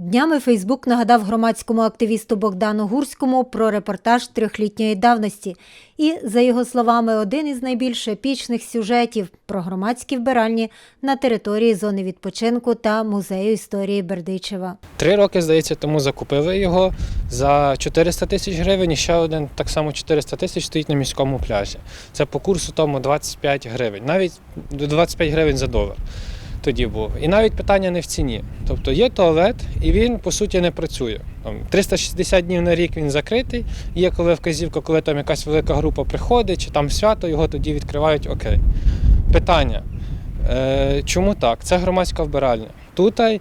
Днями Фейсбук нагадав громадському активісту Богдану Гурському про репортаж трьохлітньої давності. І, за його словами, один із найбільш епічних сюжетів про громадські вбиральні на території зони відпочинку та музею історії Бердичева. Три роки, здається, тому закупили його за 400 тисяч гривень. І ще один так само 400 тисяч стоїть на міському пляжі. Це по курсу тому 25 гривень, навіть 25 гривень за долар. Тоді був. І навіть питання не в ціні. Тобто є туалет, і він по суті не працює. Там 360 днів на рік він закритий. Є коли вказівка, коли там якась велика група приходить, чи там свято, його тоді відкривають. Окей. Питання. Е, чому так? Це громадська вбиральня. Тут е,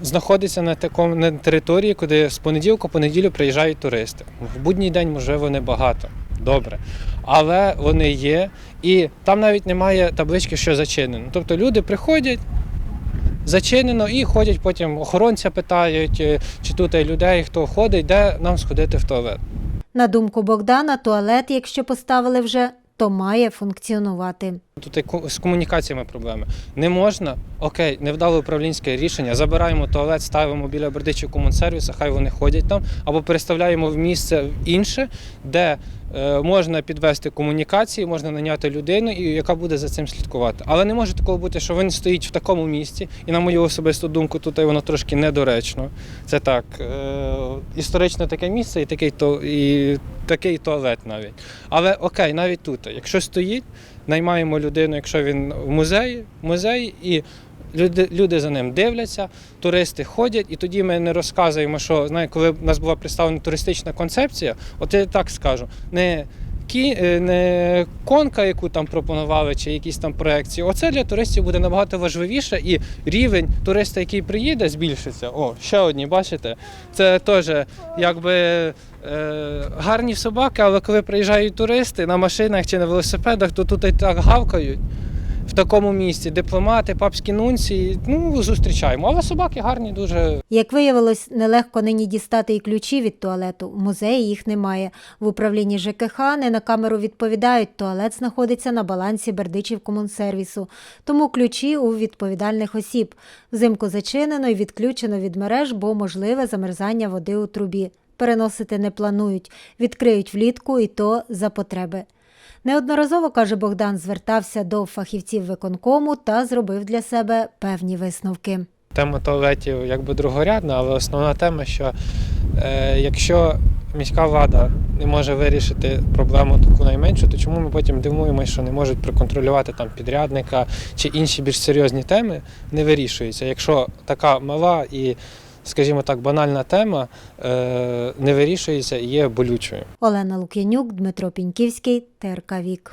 знаходиться на такому на території, куди з понеділка по неділю приїжджають туристи. В будній день, можливо, небагато. Добре. Але вони є, і там навіть немає таблички, що зачинено. Тобто люди приходять, зачинено, і ходять потім охоронця питають, е, чи тут є людей, хто ходить, де нам сходити в туалет. На думку Богдана, туалет, якщо поставили вже, то має функціонувати. Тут з комунікаціями проблеми. Не можна, окей, невдале управлінське рішення. Забираємо туалет, ставимо біля Бердичів комунсервіса, хай вони ходять там, або переставляємо в місце інше, де е, можна підвести комунікації, можна наняти людину, яка буде за цим слідкувати. Але не може такого бути, що він стоїть в такому місці, і на мою особисту думку, тут воно трошки недоречно. Це так, е, історичне таке місце і такий, то, і такий туалет навіть. Але окей, навіть тут, якщо стоїть, наймаємо людину, якщо він в музеї, музей і люди, люди за ним дивляться, туристи ходять, і тоді ми не розказуємо, що знає, коли в нас була представлена туристична концепція, от я так скажу, не кі, е, не конка, яку там пропонували, чи якісь там проекції. Оце для туристів буде набагато важливіше, і рівень туриста, який приїде, збільшиться. О, ще одні, бачите? Це теж якби е, гарні собаки, але коли приїжджають туристи на машинах чи на велосипедах, то тут і так гавкають. В такому місці дипломати, папські нунції, ну зустрічаємо. Але собаки гарні дуже. Як виявилось, нелегко нині дістати і ключі від туалету. В музеї їх немає. В управлінні ЖКХ не на камеру відповідають. Туалет знаходиться на балансі Бердичів комунсервісу. Тому ключі у відповідальних осіб. Взимку зачинено і відключено від мереж, бо можливе замерзання води у трубі. Переносити не планують, відкриють влітку і то за потреби. Неодноразово, каже Богдан, звертався до фахівців виконкому та зробив для себе певні висновки. Тема туалетів якби другорядна, але основна тема, що е, якщо міська влада не може вирішити проблему таку найменшу, то чому ми потім дивуємося, що не можуть проконтролювати там підрядника чи інші більш серйозні теми не вирішуються. Якщо така мала і, скажімо так, банальна тема е, не вирішується і є болючою. Олена Лук'янюк, Дмитро Піньківський, ТРК Вік.